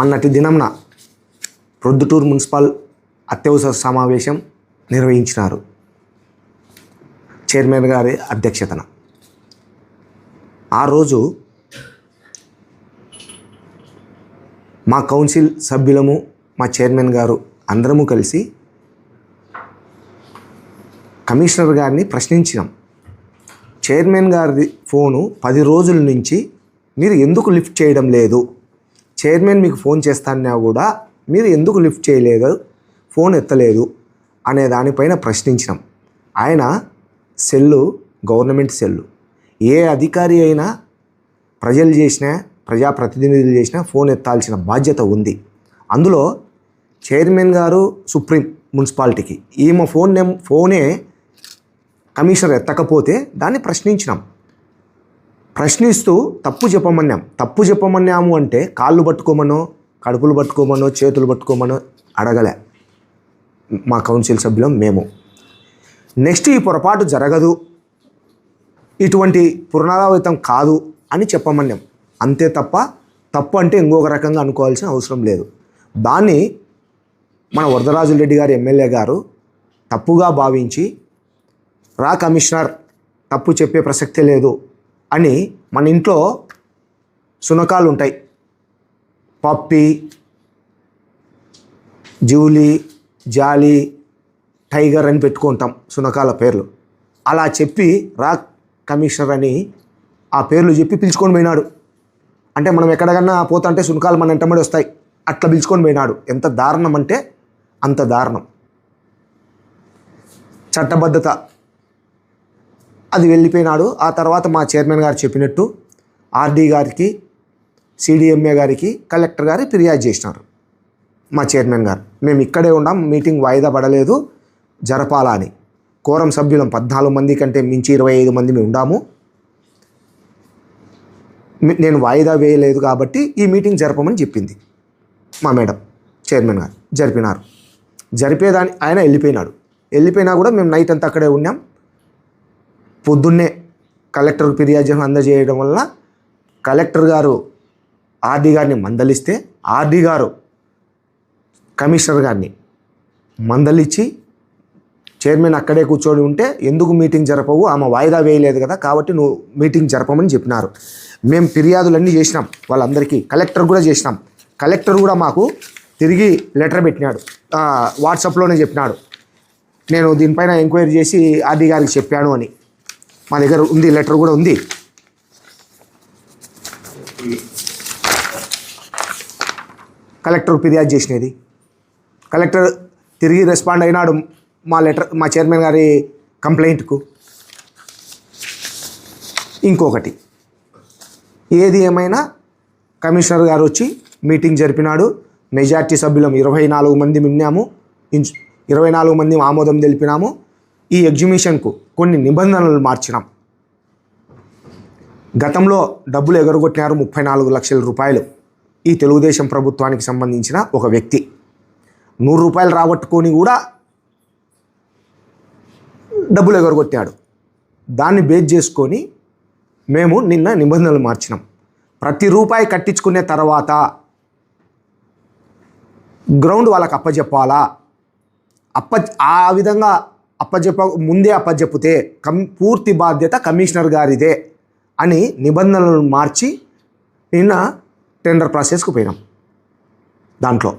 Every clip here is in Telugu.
మొన్నటి దినంన ప్రొద్దుటూరు మున్సిపల్ అత్యవసర సమావేశం నిర్వహించినారు. చైర్మన్ గారి అధ్యక్షతన. ఆ రోజు మా కౌన్సిల్ సభ్యులము మా చైర్మన్ గారు అందరము కలిసి కమిషనర్ గారిని ప్రశ్నించినాం. చైర్మన్ గారి ఫోను పది రోజుల నుంచి మీరు ఎందుకు లిఫ్ట్ చేయడం లేదు? చైర్మన్ మీకు ఫోన్ చేస్తానా కూడా మీరు ఎందుకు లిఫ్ట్ చేయలేదు? ఫోన్ ఎత్తలేదు అనే దానిపైన ప్రశ్నించినాం. ఆయన సెల్లు గవర్నమెంట్ సెల్లు. ఏ అధికారి అయినా ప్రజలు చేసినా ప్రజాప్రతినిధులు చేసినా ఫోన్ ఎత్తాల్సిన బాధ్యత ఉంది. అందులో చైర్మన్ గారు సుప్రీం మున్సిపాలిటీకి. ఈమె ఫోన్ నెం ఫోనే కమిషనర్ ఎత్తకపోతే దాన్ని ప్రశ్నించినాం. ప్రశ్నిస్తూ తప్పు చెప్పమన్నాం. తప్పు చెప్పమన్నాము అంటే కాళ్ళు పట్టుకోమనో కడుపులు పట్టుకోమనో చేతులు పట్టుకోమనో అడగలే. మా కౌన్సిల్ సభ్యులం మేము. నెక్స్ట్ ఈ పొరపాటు జరగదు. ఇటువంటి పునరావృతం కాదు అని చెప్పమన్నాం. అంతే తప్ప తప్పు అంటే ఇంకొక రకంగా అనుకోవాల్సిన అవసరం లేదు. దాన్ని మన వరదరాజు రెడ్డి గారు ఎమ్మెల్యే గారు తప్పుగా భావించి రా కమిషనర్ తప్పు చెప్పే ప్రసక్తే లేదు. అని మన ఇంట్లో సునకాలు ఉంటాయి పప్పి జూలీ జాలి టైగర్ అని పెట్టుకుంటాం సునకాల పేర్లు. అలా చెప్పి రా కమిషనర్ అని ఆ పేర్లు చెప్పి పిలుచుకొని పోయినాడు. అంటే మనం ఎక్కడికన్నా పోతుంటే సునకాలు మన వెంటబడి వస్తాయి. అట్లా పిలుచుకొని పోయినాడు. ఎంత దారుణం అంటే అంత దారుణం. చట్టబద్ధత. అది వెళ్ళిపోయినాడు. ఆ తర్వాత మా చైర్మన్ గారు చెప్పినట్టు ఆర్డీ గారికి సిడిఎంఏ గారికి కలెక్టర్ గారి ఫిర్యాదు చేసినారు మా చైర్మన్ గారు. మేము ఇక్కడే ఉన్నాం మీటింగ్ వాయిదా పడలేదు జరపాలా అని. కోరం సభ్యులం పద్నాలుగు మంది కంటే మించి ఇరవై ఐదు మంది మేము ఉండాము. నేను వాయిదా వేయలేదు కాబట్టి ఈ మీటింగ్ జరపమని చెప్పింది మా మేడం చైర్మన్ గారు. జరిపినారు. జరిపేదాని ఆయన వెళ్ళిపోయినాడు. వెళ్ళిపోయినా కూడా మేము నైట్ అంతా అక్కడే ఉన్నాం. పొద్దున్నే కలెక్టర్ ఫిర్యాదు అందజేయడం వల్ల కలెక్టర్ గారు ఆర్డీ గారిని మందలిస్తే ఆర్డీ గారు కమిషనర్ గారిని మందలిచ్చి చైర్మన్ అక్కడే కూర్చొని ఉంటే ఎందుకు మీటింగ్ జరపవు? ఆమె వాయిదా వేయలేదు కదా కాబట్టి నువ్వు మీటింగ్ జరపమని చెప్పినారు. మేము ఫిర్యాదులన్నీ చేసినాం వాళ్ళందరికీ కలెక్టర్ కూడా చేసినాం. కలెక్టర్ కూడా మాకు తిరిగి లెటర్ పెట్టినాడు. వాట్సాప్లోనే చెప్పినాడు. నేను దీనిపైన ఎంక్వైరీ చేసి ఆర్డీ గారికి చెప్పాను అని. మా దగ్గర ఉంది లెటర్ కూడా ఉంది. కలెక్టర్ ఫిర్యాదు చేసినది. కలెక్టర్ తిరిగి రెస్పాండ్ అయినాడు మా లెటర్ మా చైర్మన్ గారి కంప్లైంట్కు. ఇంకొకటి ఏది ఏమైనా కమిషనర్ గారు వచ్చి మీటింగ్ జరిపినాడు. మెజార్టీ సభ్యులం ఇరవై నాలుగు మంది మిన్నాము ఇరవై నాలుగు మంది ఆమోదం తెలిపినాము. ఈ ఎగ్జిబిషన్కు కొన్ని నిబంధనలు మార్చినాం. గతంలో డబ్బులు ఎగరగొట్టినారు ముప్పై నాలుగు లక్షల రూపాయలు. ఈ తెలుగుదేశం ప్రభుత్వానికి సంబంధించిన ఒక వ్యక్తి. నూరు రూపాయలు రాబట్టుకొని కూడా డబ్బులు ఎగరగొట్టాడు. దాన్ని బేస్ చేసుకొని మేము నిన్న నిబంధనలు మార్చినాం. ప్రతి రూపాయి కట్టించుకునే తర్వాత గ్రౌండ్ వాళ్ళకి అప్పచెప్పాలా అప్ప ఆ విధంగా అప్పజెప్ప ముందే అప్పజెప్పితే కం పూర్తి బాధ్యత కమిషనర్ గారిదే అని నిబంధనలను మార్చి నిన్న టెండర్ ప్రాసెస్కు పోయినాం. దాంట్లో.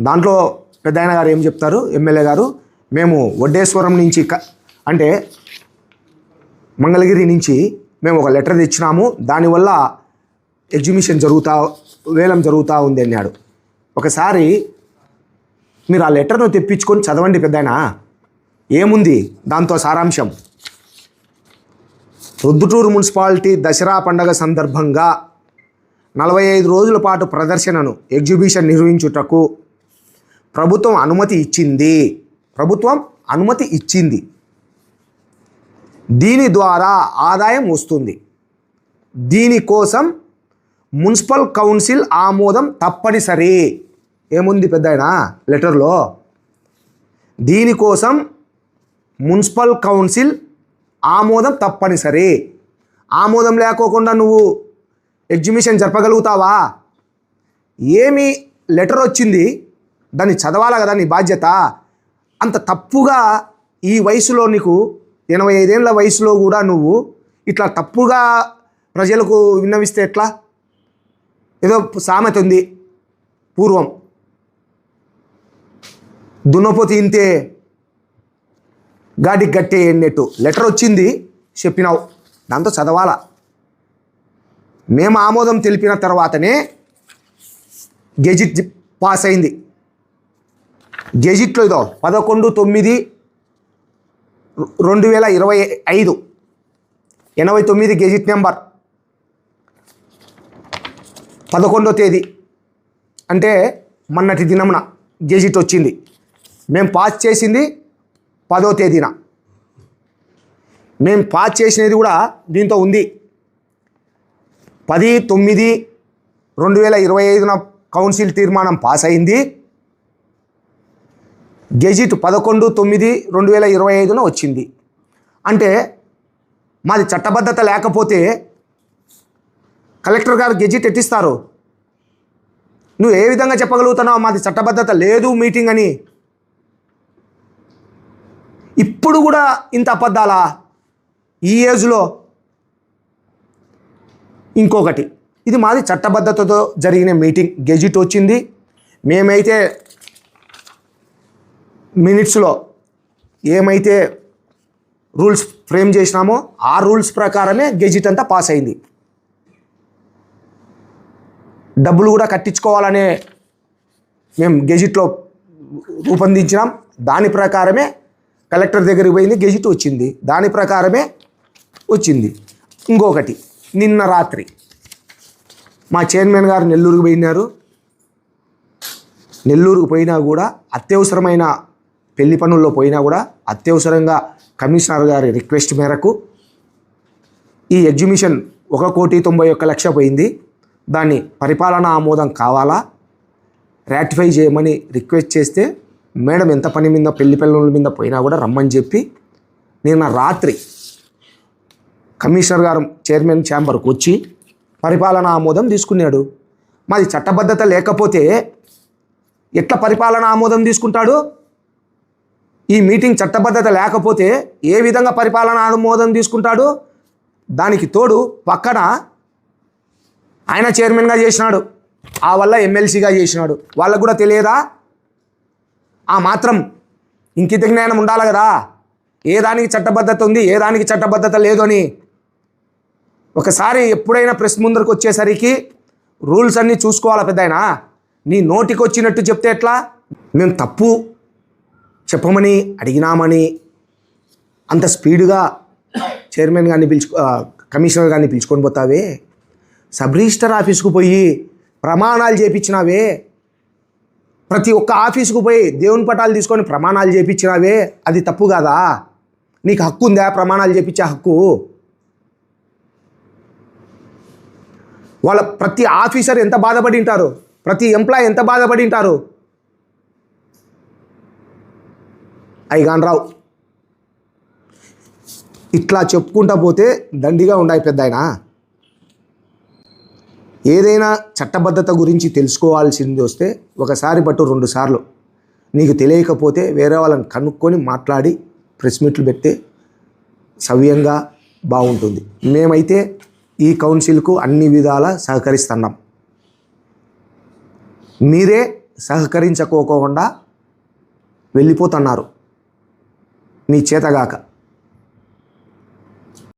దాంట్లో పెద్దాయన గారు ఏం చెప్తారు? ఎమ్మెల్యే గారు మేము వడ్డేశ్వరం నుంచి అంటే మంగళగిరి నుంచి మేము ఒక లెటర్ తెచ్చినాము. దానివల్ల ఎగ్జిబిషన్ జరుగుతా వేలం జరుగుతూ ఉంది అన్నాడు. ఒకసారి మీరు ఆ లెటర్ను తెప్పించుకొని చదవండి పెద్దాయన ఏముంది? దాంతో సారాంశం. రుద్దుటూరు మున్సిపాలిటీ దసరా పండగ సందర్భంగా నలభై ఐదు రోజుల పాటు ప్రదర్శనను ఎగ్జిబిషన్ నిర్వహించుటకు ప్రభుత్వం అనుమతి ఇచ్చింది. ప్రభుత్వం అనుమతి ఇచ్చింది. దీని ద్వారా ఆదాయం వస్తుంది. దీనికోసం మున్సిపల్ కౌన్సిల్ ఆమోదం తప్పనిసరి. ఏముంది పెద్ద లెటర్లో. దీనికోసం మున్సిపల్ కౌన్సిల్ ఆమోదం తప్పనిసరి. ఆమోదం లేకోకుండా నువ్వు ఎగ్జిబిషన్ జరపగలుగుతావా? ఏమి లెటర్ వచ్చింది దాన్ని చదవాలా కదా నీ బాధ్యత? అంత తప్పుగా ఈ వయసులో నీకు ఎనభై ఐదేళ్ళ వయసులో కూడా నువ్వు ఇట్లా తప్పుగా ప్రజలకు విన్నవిస్తే ఎట్లా? ఏదో సామెత ఉంది. పూర్వం దున్నపోతే ఇంతే గాడికి గట్టే ఎన్నట్టు. లెటర్ వచ్చింది చెప్పినావు. దాంతో చదవాలా? మేము ఆమోదం తెలిపిన తర్వాతనే గెజిట్ పాస్ అయింది. గెజిట్లో ఇదో పదకొండు తొమ్మిది రెండు వేల ఇరవై ఐదు. ఎనభై తొమ్మిది గెజిట్ నెంబర్. పదకొండో తేదీ. అంటే మొన్నటి దినమున గెజిట్ వచ్చింది. మేము పాస్ చేసింది పదో తేదీన. మేము పాస్ చేసినది కూడా దీంతో ఉంది. పది తొమ్మిది రెండు వేల ఇరవై ఐదున కౌన్సిల్ తీర్మానం పాస్ అయింది. గెజిట్ పదకొండు తొమ్మిది రెండు వేల ఇరవై ఐదున వచ్చింది. అంటే మాది చట్టబద్ధత లేకపోతే కలెక్టర్ గారు గెజిట్ ఎట్టిస్తారు? నువ్వు ఏ విధంగా చెప్పగలుగుతున్నావు? మాది చట్టబద్ధత లేదు మీటింగ్ అని ఇప్పుడు కూడా ఇంత అబద్ధాలా? ఈ ఏజ్లో ఇంకొకటి. ఇది మాది చట్టబద్ధతతో జరిగిన మీటింగ్. గెజిట్ వచ్చింది. మేమైతే మినిట్స్లో ఏమైతే రూల్స్ ఫ్రేమ్ చేసినామో ఆ రూల్స్ ప్రకారమే గెజిట్ అంతా పాస్ అయింది. డబ్బులు కూడా కట్టించుకోవాలనే మేము గెజిట్లో రూపొందించినాం. దాని ప్రకారమే కలెక్టర్ దగ్గరికి పోయింది గెజిట్ వచ్చింది. దాని ప్రకారమే వచ్చింది. ఇంకొకటి నిన్న రాత్రి మా చైర్మన్ గారు నెల్లూరుకు పోయినారు. నెల్లూరుకు పోయినా కూడా అత్యవసరమైన పెళ్ళి పనుల్లో పోయినా కూడా అత్యవసరంగా కమిషనర్ గారి రిక్వెస్ట్ మేరకు ఈ ఎగ్జిబిషన్ ఒక కోటి తొంభై ఒక్క లక్ష పోయింది. దాన్ని పరిపాలనా ఆమోదం కావాలా? రాటిఫై చేయమని రిక్వెస్ట్ చేస్తే మేడం ఎంత పని మీద పెళ్ళి పిల్లల మీద పోయినా కూడా రమ్మని చెప్పి నిన్న రాత్రి కమిషనర్ గారు చైర్మన్ ఛాంబర్కి వచ్చి పరిపాలన ఆమోదం తీసుకున్నాడు. మాది చట్టబద్ధత లేకపోతే ఎట్లా పరిపాలన ఆమోదం తీసుకుంటాడు? ఈ మీటింగ్ చట్టబద్ధత లేకపోతే ఏ విధంగా పరిపాలన ఆమోదం తీసుకుంటాడు? దానికి తోడు పక్కన ఆయన చైర్మన్గా చేసినాడు. ఆ వల్ల ఎమ్మెల్సీగా చేసినాడు. వాళ్ళకు కూడా తెలియదా? ఆ మాత్రం ఇంకిత జ్ఞానం ఉండాలి కదా. ఏ దానికి చట్టబద్ధత ఉంది ఏ దానికి చట్టబద్ధత లేదు అని. ఒకసారి ఎప్పుడైనా ప్రెస్ ముందరకు వచ్చేసరికి రూల్స్ అన్నీ చూసుకోవాలా పెద్దాయన? నీ నోటికి వచ్చినట్టు చెప్తే ఎట్లా? మేము తప్పు చెప్పమని అడిగినామని అంత స్పీడ్గా చైర్మన్ గారిని పిలుచు కమిషనర్ గారిని పిలుచుకొని పోతావే? సబ్ రిజిస్టర్ ఆఫీస్కు పోయి ప్రమాణాలు చేపించినావే? ప్రతి ఒక్క ఆఫీసుకు పోయి దేవుని పటాలు తీసుకొని ప్రమాణాలు చేపించినావే అది తప్పు కాదా? నీకు హక్కు ఉందా ప్రమాణాలు చేపించే హక్కు? వాళ్ళ ప్రతి ఆఫీసర్ ఎంత బాధపడి ఉంటారు? ప్రతి ఎంప్లాయ్ ఎంత బాధపడి ఉంటారు? ఐగాన్ రావు. ఇట్లా చెప్పుకుంటా పోతే దండిగా ఉండాయి పెద్ద ఆయన ఏదైనా చట్టబద్ధత గురించి తెలుసుకోవాల్సింది వస్తే ఒకసారి పట్టు రెండు సార్లు. నీకు తెలియకపోతే వేరే వాళ్ళని కనుక్కొని మాట్లాడి ప్రెస్ మీట్లు పెడితే సవ్యంగా బాగుంటుంది. మేమైతే ఈ కౌన్సిల్కు అన్ని విధాలా సహకరిస్తున్నాం. మీరే సహకరించకోకుండా వెళ్ళిపోతున్నారు. మీ చేతగాక.